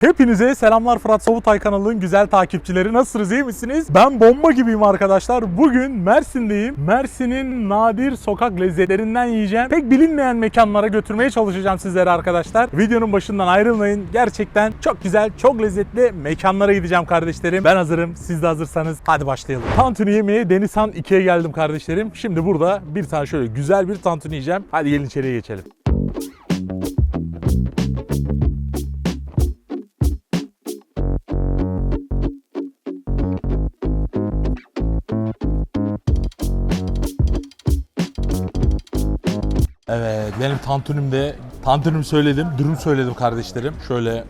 Hepinize selamlar Fırat Savutay kanalının güzel takipçileri. Nasılsınız iyi misiniz? Ben bomba gibiyim arkadaşlar. Bugün Mersin'deyim. Mersin'in nadir sokak lezzetlerinden yiyeceğim. Pek bilinmeyen mekanlara götürmeye çalışacağım sizlere arkadaşlar. Videonun başından ayrılmayın. Gerçekten çok güzel, çok lezzetli mekanlara gideceğim kardeşlerim. Ben hazırım. Siz de hazırsanız hadi başlayalım. Tantuni yemeye Denizhan 2'ye geldim kardeşlerim. Şimdi burada bir tane şöyle güzel bir tantuni yiyeceğim. Hadi gelin içeriye geçelim. Evet benim tantunimde tantunim söyledim, dürüm söyledim kardeşlerim. Şöyle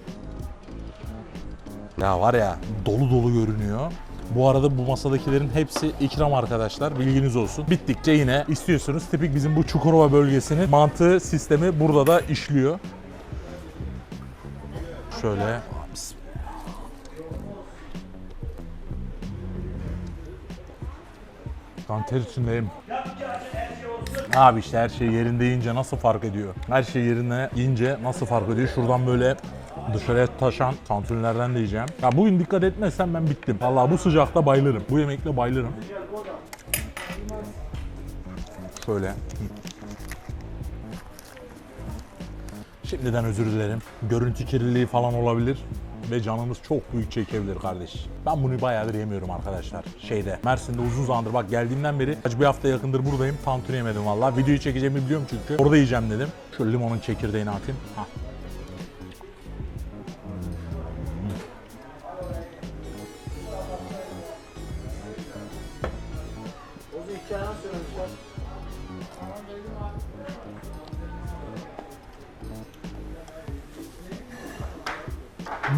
ya var ya dolu dolu görünüyor. Bu arada bu masadakilerin hepsi ikram arkadaşlar. Bilginiz olsun. Bittikçe yine istiyorsunuz. Tipik bizim bu Çukurova bölgesinin mantığı sistemi burada da işliyor. Şöyle Kanter içindeyim. Abi işte her şey yerinde yiyince nasıl fark ediyor? Her şey yerine yiyince nasıl fark ediyor? Şuradan böyle dışarıya taşan tantunilerden de yiyeceğim. Ya bugün dikkat etmezsem ben bittim. Vallahi bu sıcakta bayılırım. Bu yemekle bayılırım. Şöyle. Şimdiden özür dilerim. Görüntü kirliliği falan olabilir ve canınız çok büyük çekebilir kardeş. Ben bunu bayağıdır yemiyorum arkadaşlar. Şeyde Mersin'de uzun zamandır bak geldiğimden beri kaç bir hafta yakındır buradayım. Tantuni yemedim valla. Videoyu çekeceğimi biliyorum çünkü. Orada yiyeceğim dedim. Şu limonun çekirdeğini atayım. Hah.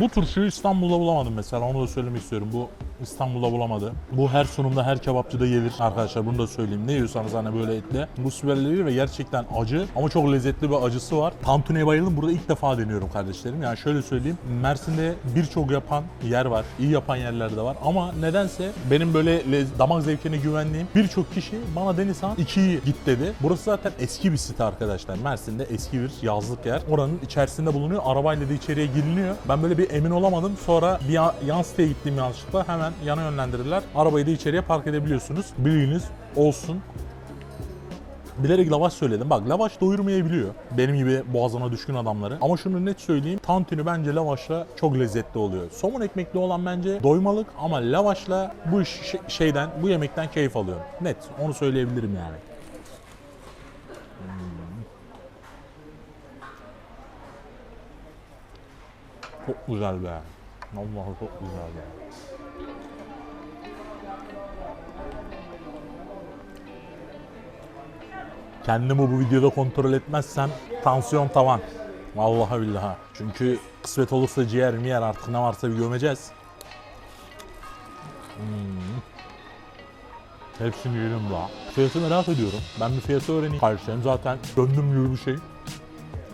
Bu turşuyu İstanbul'da bulamadım mesela onu da söylemek istiyorum. Bu İstanbul'da bulamadı. Bu her sunumda her kebapçıda gelir arkadaşlar bunu da söyleyeyim. Ne yiyorsanız hani böyle etle. Bu süperleri ve gerçekten acı ama çok lezzetli bir acısı var. Tantuni'ye bayıldım. Burada ilk defa deniyorum kardeşlerim. Yani şöyle söyleyeyim. Mersin'de birçok yapan yer var. iyi yapan yerler de var. Ama nedense benim böyle damak zevkine güvendiğim birçok kişi bana Denizhan 2'yi git dedi. Burası zaten eski bir site arkadaşlar. Mersin'de eski bir yazlık yer. Oranın içerisinde bulunuyor. Arabayla da içeriye giriliyor. Ben böyle bir emin olamadım. Sonra bir ya- yan siteye gittiğim yanlışlıkla hemen yana yönlendirdiler. Arabayı da içeriye park edebiliyorsunuz. Bilginiz olsun. Bilerek lavaş söyledim. Bak lavaş doyurmayabiliyor. Benim gibi boğazına düşkün adamları. Ama şunu net söyleyeyim. Tantuni bence lavaşla çok lezzetli oluyor. Somun ekmekli olan bence doymalık ama lavaşla bu şey- şeyden, bu yemekten keyif alıyorum. Net. Onu söyleyebilirim yani. Hmm. Çok güzel be. Vallahi çok güzel be. Kendimi bu videoda kontrol etmezsem tansiyon tavan. Vallahi billahi. Çünkü kısmet olursa ciğer mi yer artık ne varsa bir gömeceğiz. Hmm. Hepsini yiyelim daha. Fiyatı merak ediyorum. Ben bir fiyatı öğreneyim. Kardeşlerim zaten gönlüm gibi bir şey.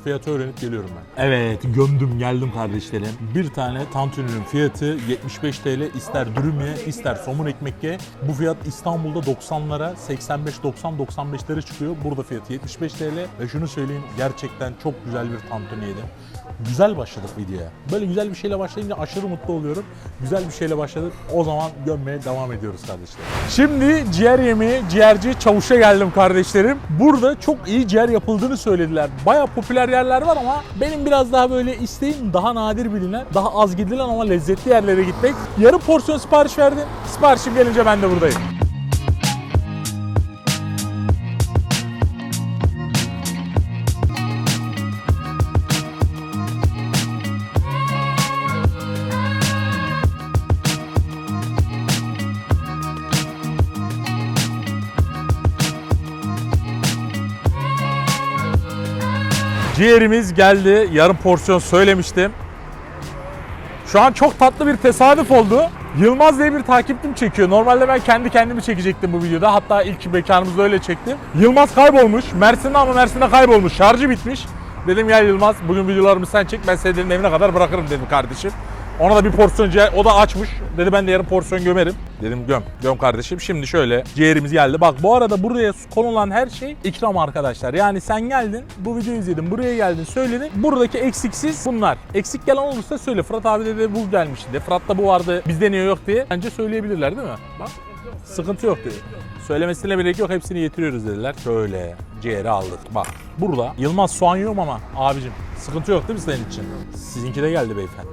Fiyatı öğrenip geliyorum ben. Evet gömdüm geldim kardeşlerim. Bir tane tantuninin fiyatı 75 TL ister dürüm ye ister somun ekmek ye. Bu fiyat İstanbul'da 90'lara 85-90-95'lere çıkıyor. Burada fiyatı 75 TL ve şunu söyleyeyim gerçekten çok güzel bir tantuni yedim. Güzel başladık videoya. Böyle güzel bir şeyle başlayınca aşırı mutlu oluyorum. Güzel bir şeyle başladık. O zaman gömmeye devam ediyoruz kardeşler. Şimdi ciğer yemeği ciğerci Çavuş'a geldim kardeşlerim. Burada çok iyi ciğer yapıldığını söylediler. Baya popüler yerler var ama benim biraz daha böyle isteğim daha nadir bilinen, daha az gidilen ama lezzetli yerlere gitmek. Yarım porsiyon sipariş verdim. Siparişim gelince ben de buradayım. Ciğerimiz geldi. Yarım porsiyon söylemiştim. Şu an çok tatlı bir tesadüf oldu. Yılmaz diye bir takipçim çekiyor. Normalde ben kendi kendimi çekecektim bu videoda. Hatta ilk mekanımızda öyle çektim. Yılmaz kaybolmuş. Mersin'de ama Mersin'de kaybolmuş. Şarjı bitmiş. Dedim gel Yılmaz bugün videolarımı sen çek. Ben senin evine kadar bırakırım dedim kardeşim. Ona da bir porsiyon ciğer, o da açmış. Dedi ben de yarım porsiyon gömerim. Dedim göm. Göm kardeşim. Şimdi şöyle ciğerimiz geldi. Bak bu arada buraya konulan her şey ikram arkadaşlar. Yani sen geldin bu videoyu izledin buraya geldin söyledin. Buradaki eksiksiz bunlar. Eksik gelen olursa söyle. Fırat abi de, bu gelmişti. de. Fırat'ta bu vardı bizde niye yok diye. Bence söyleyebilirler değil mi? Bak sıkıntı yok dedi. Söylemesine gerek yok hepsini getiriyoruz dediler. Şöyle ciğeri aldık. Bak burada Yılmaz soğan yiyorum ama abicim sıkıntı yok değil mi senin için? Sizinki de geldi beyefendi.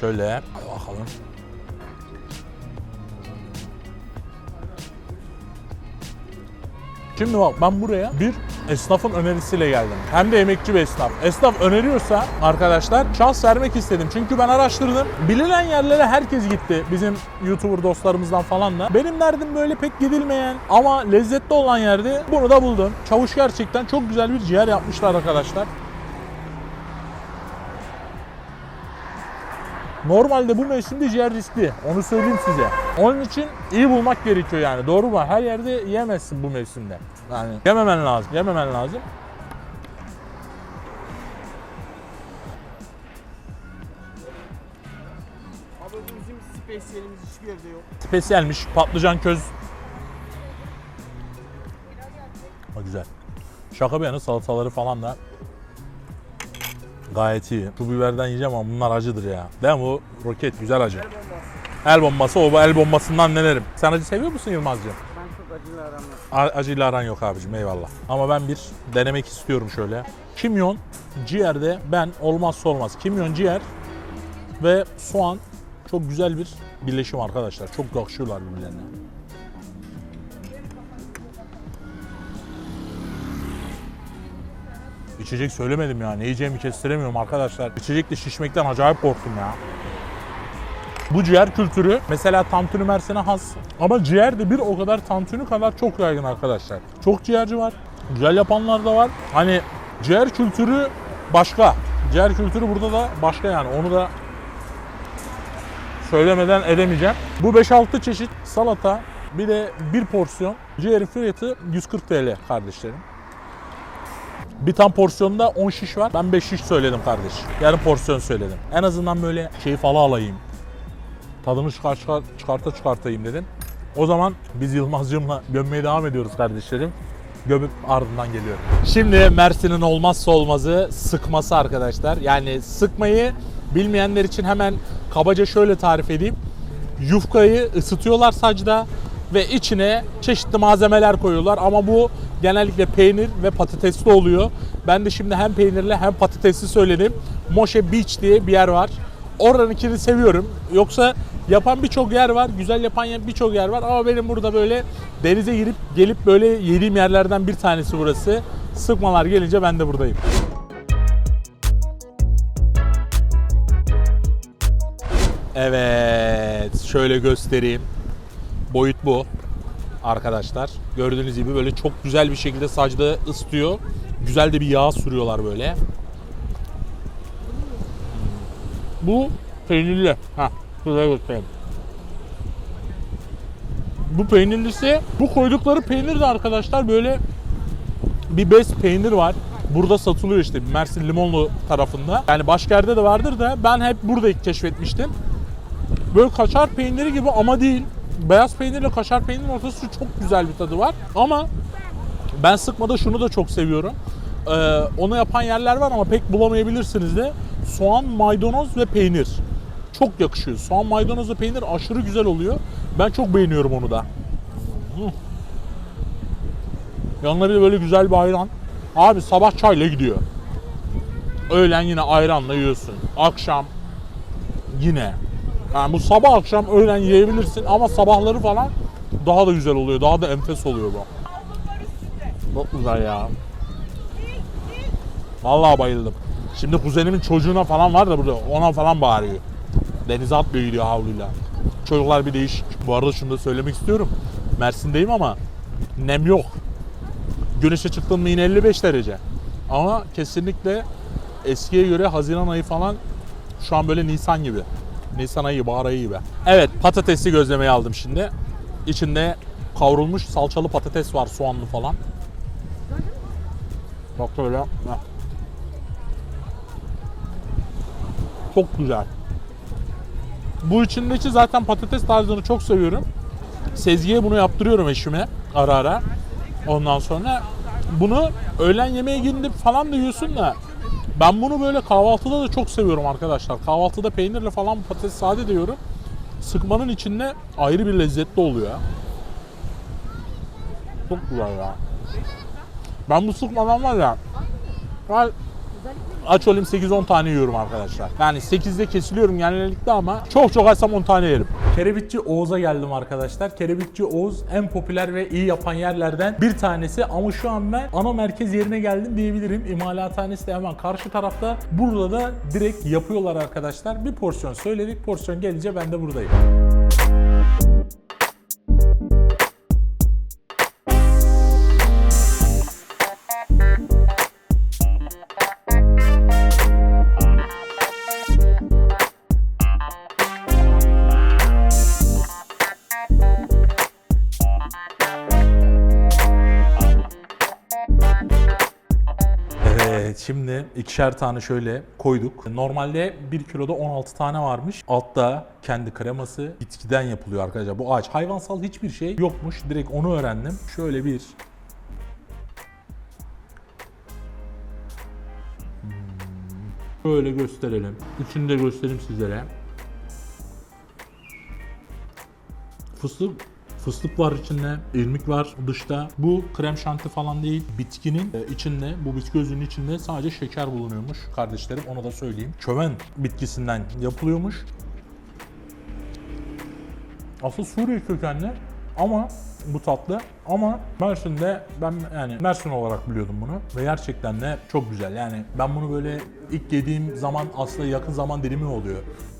Şöyle hadi bakalım. Şimdi bak ben buraya bir esnafın önerisiyle geldim. Hem de emekçi bir esnaf. Esnaf öneriyorsa arkadaşlar şans vermek istedim. Çünkü ben araştırdım. Bilinen yerlere herkes gitti. Bizim YouTuber dostlarımızdan falan da. Benim derdim böyle pek gidilmeyen ama lezzetli olan yerde bunu da buldum. Çavuş gerçekten çok güzel bir ciğer yapmışlar arkadaşlar. Normalde bu mevsimde ciğer riskli. Onu söyleyeyim size. Onun için iyi bulmak gerekiyor yani. Doğru mu? Her yerde yiyemezsin bu mevsimde. Yani yememen lazım. Yememen lazım. Abi bu bizim spesiyelimiz hiçbir yerde yok. Spesiyelmiş. Patlıcan köz. Ha, güzel. Şaka bir yana salataları falan da gayet iyi. Şu biberden yiyeceğim ama bunlar acıdır ya. Değil mi bu? Roket güzel acı. El bombası. O el bombasından nenerim. Sen acı seviyor musun Yılmazcığım? Ben çok acılı aramam. A- Acıyla aran yok abicim eyvallah. Ama ben bir denemek istiyorum şöyle. Kimyon ciğerde ben olmazsa olmaz. Kimyon ciğer ve soğan çok güzel bir birleşim arkadaşlar. Çok yakışıyorlar birbirlerine. İçecek söylemedim ya. Ne yiyeceğimi kestiremiyorum arkadaşlar. İçecekle şişmekten acayip korktum ya. Bu ciğer kültürü mesela tantuni Mersin'e has. Ama ciğer de bir o kadar tantuni kadar çok yaygın arkadaşlar. Çok ciğerci var. Güzel yapanlar da var. Hani ciğer kültürü başka. Ciğer kültürü burada da başka yani. Onu da söylemeden edemeyeceğim. Bu 5-6 çeşit salata bir de bir porsiyon ciğerin fiyatı 140 TL kardeşlerim. Bir tam porsiyonda 10 şiş var. Ben 5 şiş söyledim kardeş. Yarım porsiyon söyledim. En azından böyle keyif ala alayım tadını çıkar, çıkar, çıkarta çıkartayım dedim. O zaman biz Yılmazcığımla gömmeye devam ediyoruz kardeşlerim. Gömüp ardından geliyorum. Şimdi Mersin'in olmazsa olmazı sıkması arkadaşlar. Yani sıkmayı bilmeyenler için hemen kabaca şöyle tarif edeyim. Yufkayı ısıtıyorlar sacda ve içine çeşitli malzemeler koyuyorlar ama bu genellikle peynir ve patatesli oluyor. Ben de şimdi hem peynirli hem patatesli söyledim. Moşe Beach diye bir yer var. Oranınkini seviyorum. Yoksa yapan birçok yer var. Güzel yapan birçok yer var. Ama benim burada böyle denize girip gelip böyle yediğim yerlerden bir tanesi burası. Sıkmalar gelince ben de buradayım. Evet, şöyle göstereyim. Boyut bu arkadaşlar. Gördüğünüz gibi böyle çok güzel bir şekilde sacda ısıtıyor. Güzel de bir yağ sürüyorlar böyle. Bu peynirli. Ha, şuraya göstereyim. Bu peynirlisi, bu koydukları peynir de arkadaşlar böyle bir bez peynir var. Burada satılıyor işte Mersin Limonlu tarafında. Yani başka yerde de vardır da ben hep burada ilk keşfetmiştim. Böyle kaşar peyniri gibi ama değil. Beyaz peynirle kaşar peynirin ortası çok güzel bir tadı var. Ama ben sıkmada şunu da çok seviyorum. Ee, onu yapan yerler var ama pek bulamayabilirsiniz de. Soğan, maydanoz ve peynir. Çok yakışıyor. Soğan, maydanoz ve peynir aşırı güzel oluyor. Ben çok beğeniyorum onu da. Yanına bir de böyle güzel bir ayran. Abi sabah çayla gidiyor. Öğlen yine ayranla yiyorsun. Akşam yine. Yani bu sabah akşam öğlen yiyebilirsin ama sabahları falan daha da güzel oluyor. Daha da enfes oluyor bu. Çok güzel ya. Vallahi bayıldım. Şimdi kuzenimin çocuğuna falan var da burada ona falan bağırıyor. Denize atlıyor gidiyor havluyla. Çocuklar bir değişik. Bu arada şunu da söylemek istiyorum. Mersin'deyim ama nem yok. Güneşe çıktın yine 55 derece. Ama kesinlikle eskiye göre Haziran ayı falan şu an böyle Nisan gibi. Nisan ayı, bahar ayı gibi. Evet patatesli gözlemeyi aldım şimdi. İçinde kavrulmuş salçalı patates var soğanlı falan. Bak böyle. heh. Çok güzel. Bu içindeki zaten patates tarzını çok seviyorum. Sezgi'ye bunu yaptırıyorum eşime ara ara. Ondan sonra bunu öğlen yemeğe gidip falan da yiyorsun da ben bunu böyle kahvaltıda da çok seviyorum arkadaşlar. Kahvaltıda peynirle falan patates sade diyorum. Sıkmanın içinde ayrı bir lezzetli oluyor. Çok güzel ya. Ben bu sıkmadan var ya ben aç olayım 8-10 tane yiyorum arkadaşlar. Yani 8'de kesiliyorum genellikle ama çok çok açsam 10 tane yerim. Kerebitçi Oğuz'a geldim arkadaşlar. Kerebitçi Oğuz en popüler ve iyi yapan yerlerden bir tanesi ama şu an ben ana merkez yerine geldim diyebilirim. İmalathanesi de hemen karşı tarafta. Burada da direkt yapıyorlar arkadaşlar. Bir porsiyon söyledik. Porsiyon gelince ben de buradayım. İkişer tane şöyle koyduk. Normalde 1 kiloda 16 tane varmış. Altta kendi kreması bitkiden yapılıyor arkadaşlar. Bu ağaç hayvansal hiçbir şey yokmuş. Direkt onu öğrendim. Şöyle bir Hmm. Böyle gösterelim. Üçünü de göstereyim sizlere. Fıstık Fıstık var içinde, irmik var dışta. Bu krem şanti falan değil. Bitkinin e, içinde, bu bitki özünün içinde sadece şeker bulunuyormuş kardeşlerim. Onu da söyleyeyim. Çömen bitkisinden yapılıyormuş. Asıl Suriye kökenli ama bu tatlı ama Mersin'de ben yani Mersin olarak biliyordum bunu ve gerçekten de çok güzel. Yani ben bunu böyle ilk yediğim zaman aslında yakın zaman dilimi oluyor.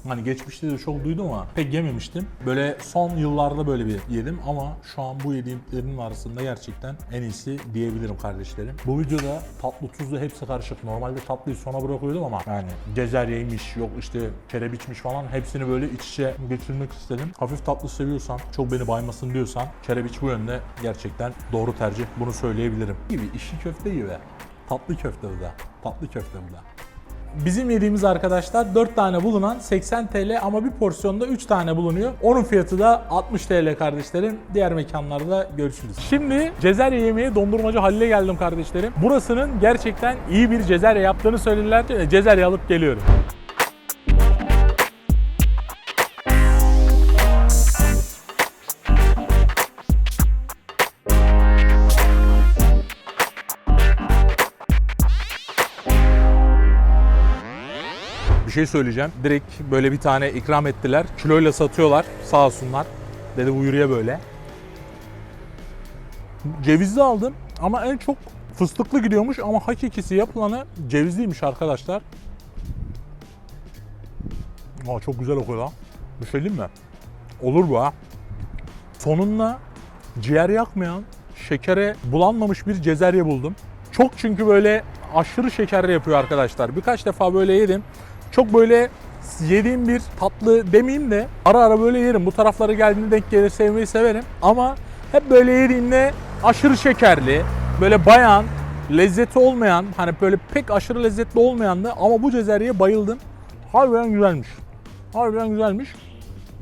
Hani geçmişte de çok duydum ama pek yememiştim. Böyle son yıllarda böyle bir yedim ama şu an bu yediğimlerin arasında gerçekten en iyisi diyebilirim kardeşlerim. Bu videoda tatlı tuzlu hepsi karışık. Normalde tatlıyı sona bırakıyordum ama yani cezeryeymiş yok işte kerebiçmiş falan hepsini böyle iç içe geçirmek istedim. Hafif tatlı seviyorsan, çok beni baymasın diyorsan kerebiç bu yönde gerçekten doğru tercih. Bunu söyleyebilirim. Gibi işi köfte gibi. Tatlı köfte bu da. Tatlı köfte bu da. Bizim yediğimiz arkadaşlar 4 tane bulunan 80 TL ama bir porsiyonda 3 tane bulunuyor. Onun fiyatı da 60 TL kardeşlerim. Diğer mekanlarda görüşürüz. Şimdi Cezerye yemeği dondurmacı Halil'e geldim kardeşlerim. Burasının gerçekten iyi bir Cezerye yaptığını söylediler. Cezerye alıp geliyorum. Bir şey söyleyeceğim. Direkt böyle bir tane ikram ettiler. Kiloyla satıyorlar. Sağ olsunlar. Dedi buyuruya böyle. Cevizli aldım ama en çok fıstıklı gidiyormuş ama hakikisi yapılanı cevizliymiş arkadaşlar. Aa, çok güzel okuyor lan. Bir şey mi? Olur bu ha. Sonunda ciğer yakmayan, şekere bulanmamış bir cezerye buldum. Çok çünkü böyle aşırı şekerli yapıyor arkadaşlar. Birkaç defa böyle yedim. Çok böyle yediğim bir tatlı demeyeyim de ara ara böyle yerim. Bu taraflara geldiğinde denk gelir sevmeyi severim. Ama hep böyle yediğimde aşırı şekerli, böyle bayan, lezzeti olmayan, hani böyle pek aşırı lezzetli olmayan da ama bu cezeryeye bayıldım. Harbiden güzelmiş. Harbiden güzelmiş.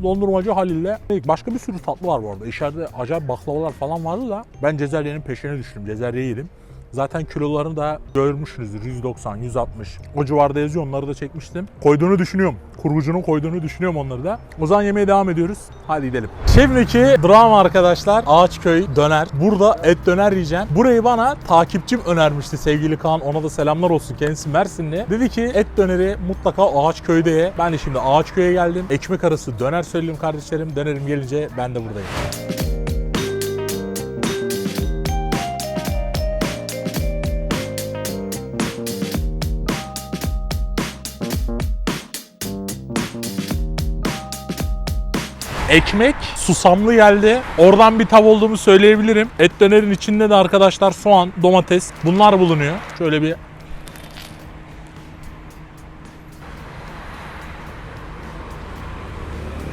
Dondurmacı Halil'le. Başka bir sürü tatlı var bu arada. İçeride acayip baklavalar falan vardı da ben Cezerye'nin peşine düştüm. Cezerye'yi yedim. Zaten kilolarını da görmüşsünüzdür. 190, 160. O civarda yazıyor. Onları da çekmiştim. Koyduğunu düşünüyorum. Kurgucunun koyduğunu düşünüyorum onları da. O zaman yemeğe devam ediyoruz. Hadi gidelim. Şimdiki drama arkadaşlar. Ağaçköy döner. Burada et döner yiyeceğim. Burayı bana takipçim önermişti sevgili Kaan. Ona da selamlar olsun. Kendisi Mersinli. Dedi ki et döneri mutlaka Ağaçköy'de ye. Ben de şimdi Ağaçköy'e geldim. Ekmek arası döner söyleyeyim kardeşlerim. Dönerim gelince ben de buradayım. Ekmek susamlı geldi. Oradan bir tav olduğumu söyleyebilirim. Et dönerin içinde de arkadaşlar soğan, domates bunlar bulunuyor. Şöyle bir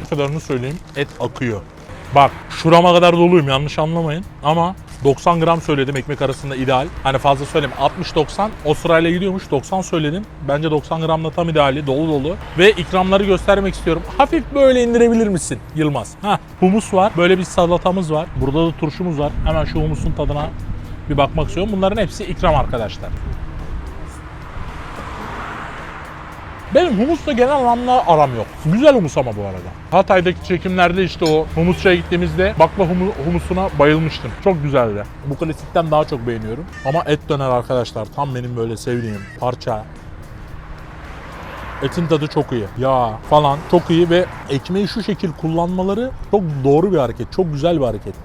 kadarını söyleyeyim. Et akıyor. Bak şurama kadar doluyum yanlış anlamayın. Ama 90 gram söyledim ekmek arasında ideal. Hani fazla söyleyeyim 60-90 o sırayla gidiyormuş 90 söyledim. Bence 90 gramla tam ideali dolu dolu. Ve ikramları göstermek istiyorum. Hafif böyle indirebilir misin Yılmaz? Heh, humus var. Böyle bir salatamız var. Burada da turşumuz var. Hemen şu humusun tadına bir bakmak istiyorum. Bunların hepsi ikram arkadaşlar. Benim humusla genel anlamda aram yok. Güzel humus ama bu arada. Hatay'daki çekimlerde işte o humusçuya gittiğimizde bakla humu- humusuna bayılmıştım. Çok güzeldi. Bu klasikten daha çok beğeniyorum. Ama et döner arkadaşlar tam benim böyle sevdiğim parça. Etin tadı çok iyi. Yağ falan çok iyi ve ekmeği şu şekil kullanmaları çok doğru bir hareket. Çok güzel bir hareket.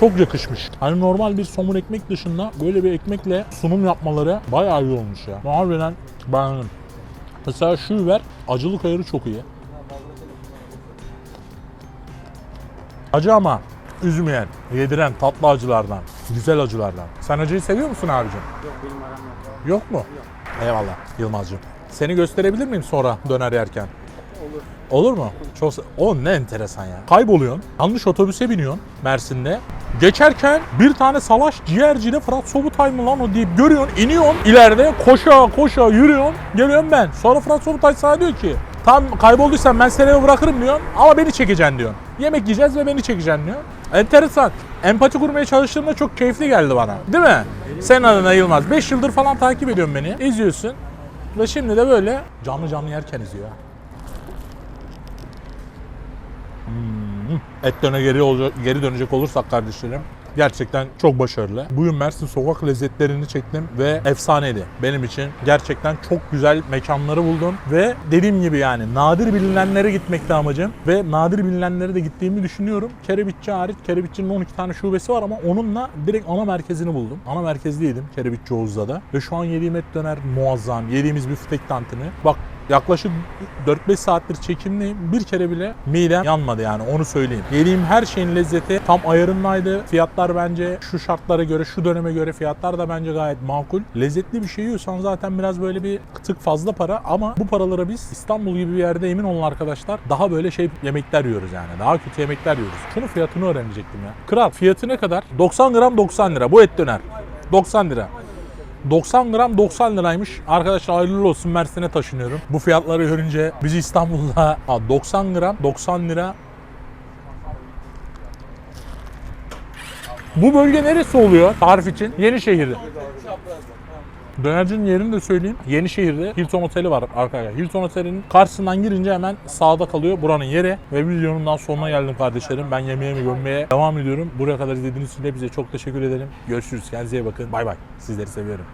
Çok yakışmış. Hani normal bir somun ekmek dışında böyle bir ekmekle sunum yapmaları bayağı iyi olmuş ya. Harbiden beğendim. Mesela şu biber acılık ayarı çok iyi. Acı ama üzmeyen, yediren tatlı acılardan, güzel acılardan. Sen acıyı seviyor musun abicim? Yok benim aram yok. Yok mu? Eyvallah Yılmaz'cığım. Seni gösterebilir miyim sonra döner yerken? Olur. Mu? Çok o ne enteresan ya. Kayboluyorsun. Yanlış otobüse biniyorsun Mersin'de. Geçerken bir tane salaş ciğerciyle Fırat Sobutay mı lan o deyip görüyorsun. iniyorsun ileride koşa koşa yürüyorsun. Geliyorum ben. Sonra Fırat Sobutay sana diyor ki tam kaybolduysan ben seni bırakırım diyorsun ama beni çekeceksin diyorsun. Yemek yiyeceğiz ve beni çekeceksin diyor. Enteresan. Empati kurmaya çalıştığımda çok keyifli geldi bana. Değil mi? Senin adına Yılmaz. 5 yıldır falan takip ediyorsun beni. İzliyorsun. Ve şimdi de böyle canlı canlı yerken izliyor. Ha. Et döne geri, olacak, geri dönecek olursak kardeşlerim gerçekten çok başarılı. Bugün Mersin sokak lezzetlerini çektim ve efsaneydi. Benim için gerçekten çok güzel mekanları buldum ve dediğim gibi yani nadir bilinenlere gitmekte amacım ve nadir bilinenlere de gittiğimi düşünüyorum. Kerebitçi hariç Kerebitçi'nin 12 tane şubesi var ama onunla direkt ana merkezini buldum. Ana merkezde yedim Kerebitçi Oğuz'da da ve şu an yediğim et döner muazzam. Yediğimiz biftek tantini. Bak Yaklaşık 4-5 saattir çekimliyim. Bir kere bile midem yanmadı yani onu söyleyeyim. Yediğim her şeyin lezzeti tam ayarındaydı. Fiyatlar bence şu şartlara göre, şu döneme göre fiyatlar da bence gayet makul. Lezzetli bir şey yiyorsan zaten biraz böyle bir tık fazla para ama bu paralara biz İstanbul gibi bir yerde emin olun arkadaşlar daha böyle şey yemekler yiyoruz yani. Daha kötü yemekler yiyoruz. Şunun fiyatını öğrenecektim ya. Kral fiyatı ne kadar? 90 gram 90 lira. Bu et döner. 90 lira. 90 gram 90 liraymış. Arkadaşlar hayırlı olsun Mersin'e taşınıyorum. Bu fiyatları görünce bizi İstanbul'da ha, 90 gram 90 lira. Bu bölge neresi oluyor tarif için? Yenişehir'de. Dönercinin yerini de söyleyeyim. Yenişehir'de Hilton Oteli var arkadaşlar. Hilton Oteli'nin karşısından girince hemen sağda kalıyor buranın yeri. Ve videonun daha sonuna geldim kardeşlerim. Ben yemeğimi gömmeye devam ediyorum. Buraya kadar izlediğiniz için hepinize çok teşekkür ederim. Görüşürüz. Kendinize iyi bakın. Bay bay. Sizleri seviyorum.